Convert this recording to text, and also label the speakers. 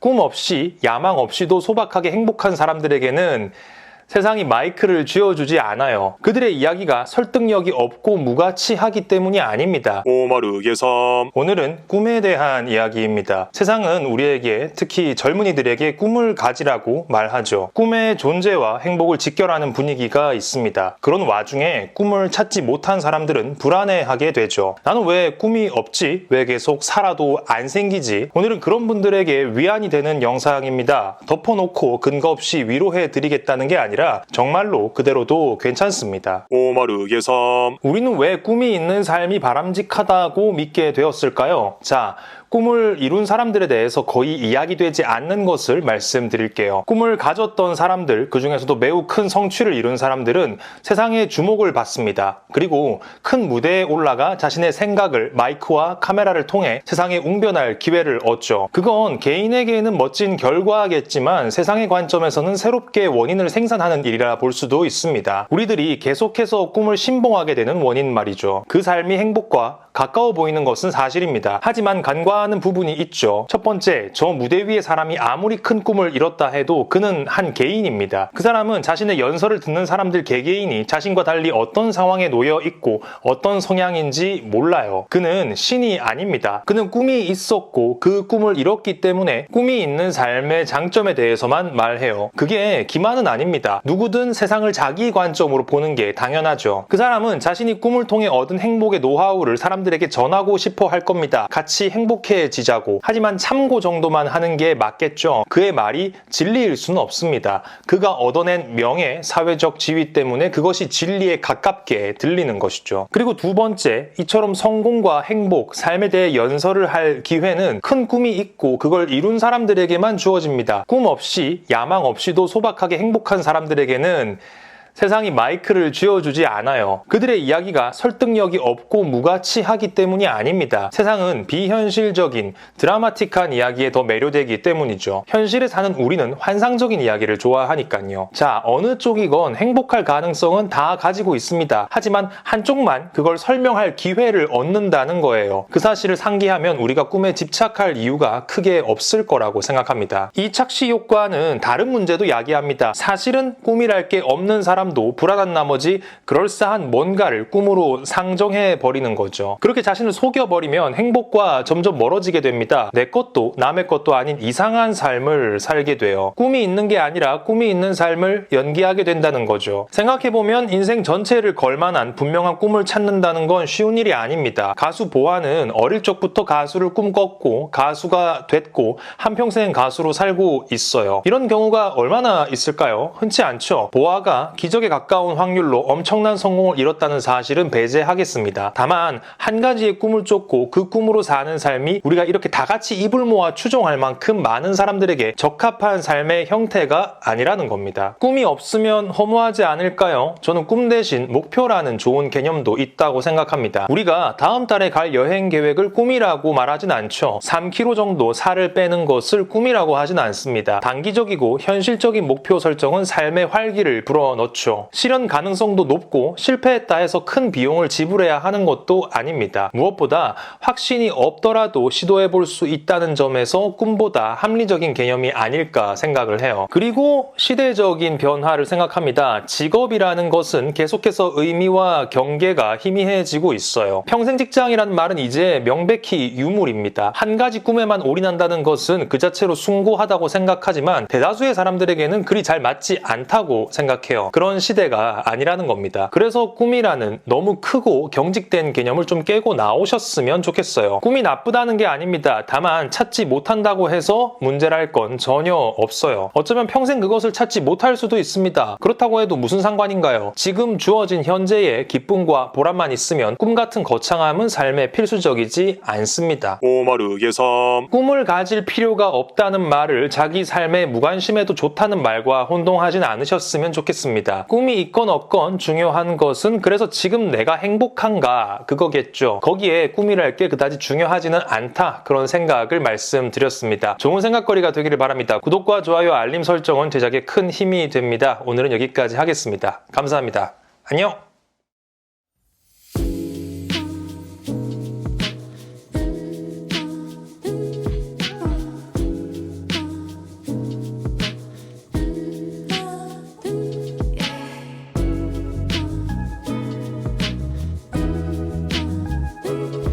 Speaker 1: 꿈 없이 야망 없이도 소박하게 행복한 사람들에게는 세상이 마이크를 쥐어주지 않아요. 그들의 이야기가 설득력이 없고 무가치하기 때문이 아닙니다.
Speaker 2: 오마르 예삼
Speaker 1: 오늘은 꿈에 대한 이야기입니다. 세상은 우리에게 특히 젊은이들에게 꿈을 가지라고 말하죠. 꿈의 존재와 행복을 직결하는 분위기가 있습니다. 그런 와중에 꿈을 찾지 못한 사람들은 불안해하게 되죠. 나는 왜 꿈이 없지? 왜 계속 살아도 안 생기지? 오늘은 그런 분들에게 위안이 되는 영상입니다. 덮어놓고 근거 없이 위로해 드리겠다는 게 아니라 정말로 그대로도 괜찮습니다.
Speaker 2: 오마르 예삼
Speaker 1: 우리는 왜 꿈이 있는 삶이 바람직하다고 믿게 되었을까요? 자, 꿈을 이룬 사람들에 대해서 거의 이야기되지 않는 것을 말씀드릴게요. 꿈을 가졌던 사람들, 그 중에서도 매우 큰 성취를 이룬 사람들은 세상의 주목을 받습니다. 그리고 큰 무대에 올라가 자신의 생각을 마이크와 카메라를 통해 세상에 웅변할 기회를 얻죠. 그건 개인에게는 멋진 결과겠지만 세상의 관점에서는 새롭게 원인을 생산하는 일이라 볼 수도 있습니다. 우리들이 계속해서 꿈을 신봉하게 되는 원인 말이죠. 그 삶이 행복과 가까워 보이는 것은 사실입니다. 하지만 간과하는 부분이 있죠. 첫 번째, 저 무대 위의 사람이 아무리 큰 꿈을 이뤘다 해도 그는 한 개인입니다. 그 사람은 자신의 연설을 듣는 사람들 개개인이 자신과 달리 어떤 상황에 놓여 있고 어떤 성향인지 몰라요. 그는 신이 아닙니다. 그는 꿈이 있었고 그 꿈을 이뤘기 때문에 꿈이 있는 삶의 장점에 대해서만 말해요. 그게 기만은 아닙니다. 누구든 세상을 자기 관점으로 보는 게 당연하죠. 그 사람은 자신이 꿈을 통해 얻은 행복의 노하우를 사람들 사람들에게 전하고 싶어 할 겁니다. 같이 행복해지자고. 하지만 참고 정도만 하는 게 맞겠죠. 그의 말이 진리일 수는 없습니다. 그가 얻어낸 명예, 사회적 지위 때문에 그것이 진리에 가깝게 들리는 것이죠. 그리고 두 번째, 이처럼 성공과 행복, 삶에 대해 연설을 할 기회는 큰 꿈이 있고 그걸 이룬 사람들에게만 주어집니다. 꿈 없이, 야망 없이도 소박하게 행복한 사람들에게는 세상이 마이크를 쥐어주지 않아요. 그들의 이야기가 설득력이 없고 무가치하기 때문이 아닙니다. 세상은 비현실적인 드라마틱한 이야기에 더 매료되기 때문이죠. 현실에 사는 우리는 환상적인 이야기를 좋아하니까요. 자, 어느 쪽이건 행복할 가능성은 다 가지고 있습니다. 하지만 한쪽만 그걸 설명할 기회를 얻는다는 거예요. 그 사실을 상기하면 우리가 꿈에 집착할 이유가 크게 없을 거라고 생각합니다. 이 착시 효과는 다른 문제도 야기합니다. 사실은 꿈이랄 게 없는 사람 도 불안한 나머지 그럴싸한 뭔가를 꿈으로 상정해 버리는 거죠. 그렇게 자신을 속여 버리면 행복과 점점 멀어지게 됩니다. 내 것도 남의 것도 아닌 이상한 삶을 살게 돼요. 꿈이 있는 게 아니라 꿈이 있는 삶을 연기하게 된다는 거죠. 생각해 보면 인생 전체를 걸만한 분명한 꿈을 찾는다는 건 쉬운 일이 아닙니다. 가수 보아는 어릴 적부터 가수를 꿈꿨고 가수가 됐고 한평생 가수로 살고 있어요. 이런 경우가 얼마나 있을까요? 흔치 않죠. 보아가 기적 에 가까운 확률로 엄청난 성공을 이뤘다는 사실은 배제하겠습니다. 다만 한 가지의 꿈을 쫓고 그 꿈으로 사는 삶이 우리가 이렇게 다 같이 입을 모아 추종할 만큼 많은 사람들에게 적합한 삶의 형태가 아니라는 겁니다. 꿈이 없으면 허무하지 않을까요? 저는 꿈 대신 목표라는 좋은 개념도 있다고 생각합니다. 우리가 다음 달에 갈 여행 계획을 꿈이라고 말하진 않죠. 3kg 정도 살을 빼는 것을 꿈이라고 하진 않습니다. 단기적이고 현실적인 목표 설정은 삶의 활기를 불어넣죠. 실현 가능성도 높고 실패했다 해서 큰 비용을 지불해야 하는 것도 아닙니다. 무엇보다 확신이 없더라도 시도해 볼 수 있다는 점에서 꿈보다 합리적인 개념이 아닐까 생각을 해요. 그리고 시대적인 변화를 생각합니다. 직업이라는 것은 계속해서 의미와 경계가 희미해지고 있어요. 평생 직장이라는 말은 이제 명백히 유물입니다. 한 가지 꿈에만 올인한다는 것은 그 자체로 숭고하다고 생각하지만 대다수의 사람들에게는 그리 잘 맞지 않다고 생각해요. 그런 시대가 아니라는 겁니다. 그래서 꿈이라는 너무 크고 경직된 개념을 좀 깨고 나오셨으면 좋겠어요. 꿈이 나쁘다는 게 아닙니다. 다만 찾지 못한다고 해서 문제랄 건 전혀 없어요. 어쩌면 평생 그것을 찾지 못할 수도 있습니다. 그렇다고 해도 무슨 상관인가요? 지금 주어진 현재의 기쁨과 보람만 있으면 꿈 같은 거창함은 삶에 필수적이지 않습니다.
Speaker 2: 오마르 예삼
Speaker 1: 꿈을 가질 필요가 없다는 말을 자기 삶에 무관심해도 좋다는 말과 혼동하진 않으셨으면 좋겠 꿈이 있건 없건 중요한 것은 그래서 지금 내가 행복한가 그거겠죠. 거기에 꿈이랄 게 그다지 중요하지는 않다 그런 생각을 말씀드렸습니다. 좋은 생각거리가 되기를 바랍니다. 구독과 좋아요 알림 설정은 제작에 큰 힘이 됩니다. 오늘은 여기까지 하겠습니다. 감사합니다. 안녕!